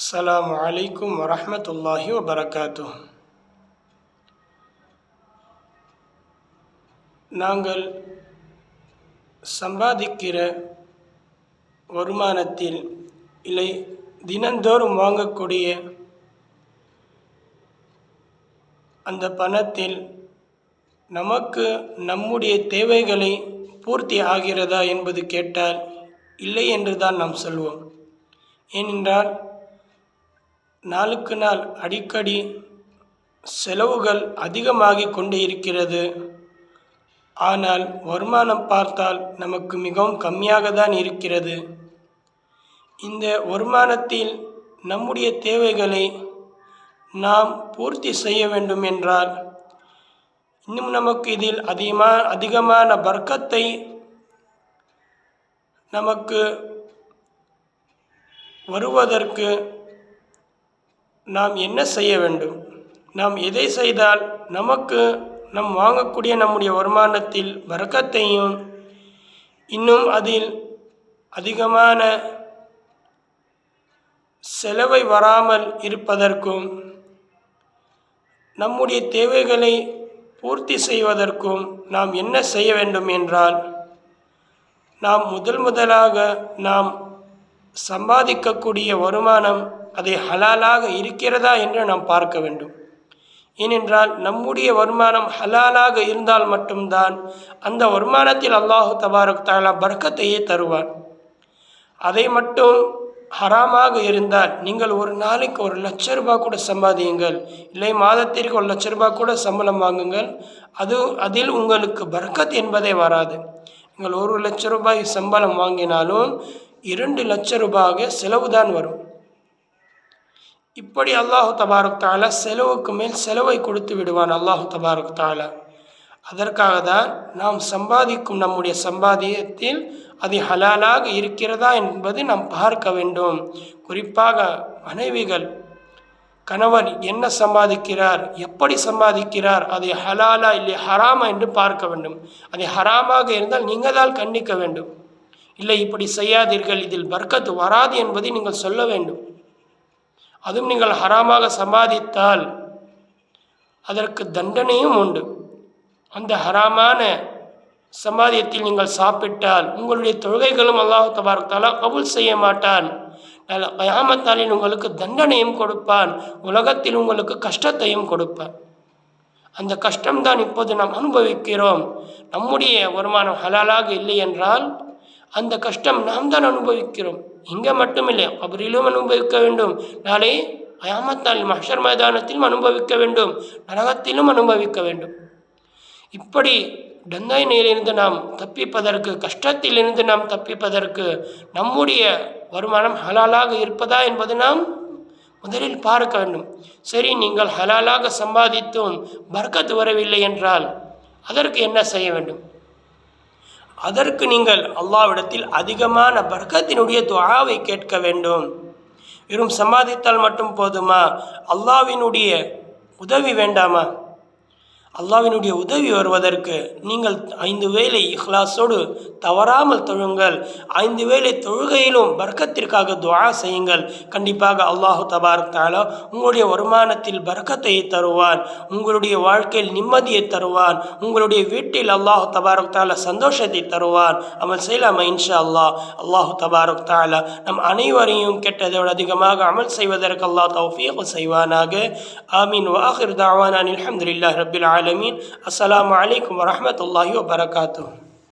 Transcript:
அஸ்ஸலாமு அலைக்கும் الله وبركاته நாங்கள் சம்பாதிக்கிற வருமானத்தில் இல்லை தினந்தோறும் வாங்கக்கூடிய அந்த பணத்தில் நமக்கு நம்முடைய தேவைகளை பூர்த்தி ஆகிறதா என்பது கேட்டால் இல்லை என்று தான் நாம் சொல்வோம். ஏனென்றால் நாளுக்கு நாள் அடிக்கடி செலவுகள் அதிகமாகி கொண்டே இருக்கிறது. ஆனால் வருமானம் பார்த்தால் நமக்கு மிகவும் கம்மியாக தான் இருக்கிறது. இந்த வருமானத்தில் நம்முடைய தேவைகளை நாம் பூர்த்தி செய்ய வேண்டும் என்றால் இன்னும் நமக்கு இதில் அதிகமாக அதிகமான வர்க்கத்தை நமக்கு வருவதற்கு நாம் என்ன செய்ய வேண்டும்? நாம் எதை செய்தால் நமக்கு நம் வாங்கக்கூடிய நம்முடைய வருமானத்தில் வர்க்கத்தையும் இன்னும் அதில் அதிகமான செலவை வராமல் இருப்பதற்கும் நம்முடைய தேவைகளை பூர்த்தி செய்வதற்கும் நாம் என்ன செய்ய வேண்டும் என்றால் நாம் முதல் முதலாக நாம் சம்பாதிக்கக்கூடிய வருமானம் அதை ஹலாலாக இருக்கிறதா என்று நாம் பார்க்க வேண்டும். ஏனென்றால் நம்முடைய வருமானம் ஹலாலாக இருந்தால் மட்டும்தான் அந்த வருமானத்தில் அல்லாஹு தபாரக் தாலா பர்க்கத்தையே தருவான். அதை மட்டும் ஹராமாக இருந்தால் நீங்கள் ஒரு நாளைக்கு ஒரு லட்ச ரூபாய் கூட சம்பாதியுங்கள். இல்லை மாதத்திற்கு ஒரு லட்ச ரூபாய் கூட சம்பளம் வாங்குங்கள். அது அதில் உங்களுக்கு பர்க்கத் என்பதே வராது. நீங்கள் ஒரு லட்ச ரூபாய் சம்பளம் வாங்கினாலும் இரண்டு லட்ச ரூபாய் செலவு தான் வரும். இப்படி அல்லாஹு தபாரக் தாலா செலவுக்கு மேல் செலவை கொடுத்து விடுவான் அல்லாஹு தபாரக் தாலா. அதற்காக தான் நாம் சம்பாதிக்கும் நம்முடைய சம்பாதியத்தில் அது ஹலாலாக இருக்கிறதா என்பது நாம் பார்க்க வேண்டும். குறிப்பாக மனைவிகள் கணவர் என்ன சம்பாதிக்கிறார் எப்படி சம்பாதிக்கிறார் அதை ஹலாலா இல்லை ஹராமா என்று பார்க்க வேண்டும். அதை ஹராமாக இருந்தால் நீங்கள் தான் கண்டிக்க வேண்டும். இல்லை இப்படி செய்யாதீர்கள் இதில் பர்க்கத்து வராது என்பதை நீங்கள் சொல்ல வேண்டும். அதுவும் நீங்கள் ஹராமாக சம்பாதித்தால் அதற்கு தண்டனையும் உண்டு. அந்த ஹராமான சம்பாதியத்தில் நீங்கள் சாப்பிட்டால் உங்களுடைய தொழுகைகளும் அல்லாஹு தபாரத்தாலா கபுல் செய்ய மாட்டான். கயாமத்தாலில் உங்களுக்கு தண்டனையும் கொடுப்பான். உலகத்தில் உங்களுக்கு கஷ்டத்தையும் கொடுப்பான். அந்த கஷ்டம்தான் இப்போது நாம் அனுபவிக்கிறோம். நம்முடைய வருமானம் ஹலாலாக இல்லை என்றால் அந்த கஷ்டம் நாம் தான் அனுபவிக்கிறோம். இங்கே மட்டுமில்லை அவரிலும் அனுபவிக்க வேண்டும். நாளை அயாமத்தால் மஹர் மைதானத்திலும் அனுபவிக்க வேண்டும். நரகத்திலும் அனுபவிக்க வேண்டும். இப்படி டந்தாய் நிலையிலிருந்து நாம் தப்பிப்பதற்கு கஷ்டத்திலிருந்து நாம் தப்பிப்பதற்கு நம்முடைய வருமானம் ஹலாலாக இருப்பதா என்பது நாம் முதலில் பார்க்க வேண்டும். சரி நீங்கள் ஹலாலாக சம்பாதித்தும் பர்க்கத்து வரவில்லை என்றால் அதற்கு என்ன செய்ய வேண்டும்? அதற்கு நீங்கள் அல்லாவிடத்தில் அதிகமான பர்க்கத்தினுடைய துவாவை கேட்க வேண்டும். வெறும் சம்பாதித்தால் மட்டும் போதுமா? அல்லாவினுடைய உதவி வேண்டாமா? அல்லாவினுடைய உதவி வருவதற்கு நீங்கள் ஐந்து வேலை இஹ்லாஸோடு தவறாமல் தொழுங்கள். ஐந்து வேலை தொழுகையிலும் பர்க்கத்திற்காக துவா செய்யுங்கள். கண்டிப்பாக அல்லாஹு தபாரக் உங்களுடைய வருமானத்தில் பர்க்கத்தை தருவான். உங்களுடைய வாழ்க்கையில் நிம்மதியை தருவான். உங்களுடைய வீட்டில் அல்லாஹு தபாரக் தாலா சந்தோஷத்தை தருவான். அமல் செய்யலாமா இன்ஷா அல்லாஹ் அல்லாஹு தபாரக் தாலா நம் அனைவரையும் கெட்டதோடு அதிகமாக அமல் செய்வதற்கு அல்லாஹ் தௌஃபீக் செய்வானாக. ஆமீன். வாஹிர் தாவான் அலமதுல்லா ரபில் العالمین السلام عليكم ورحمة الله وبركاته.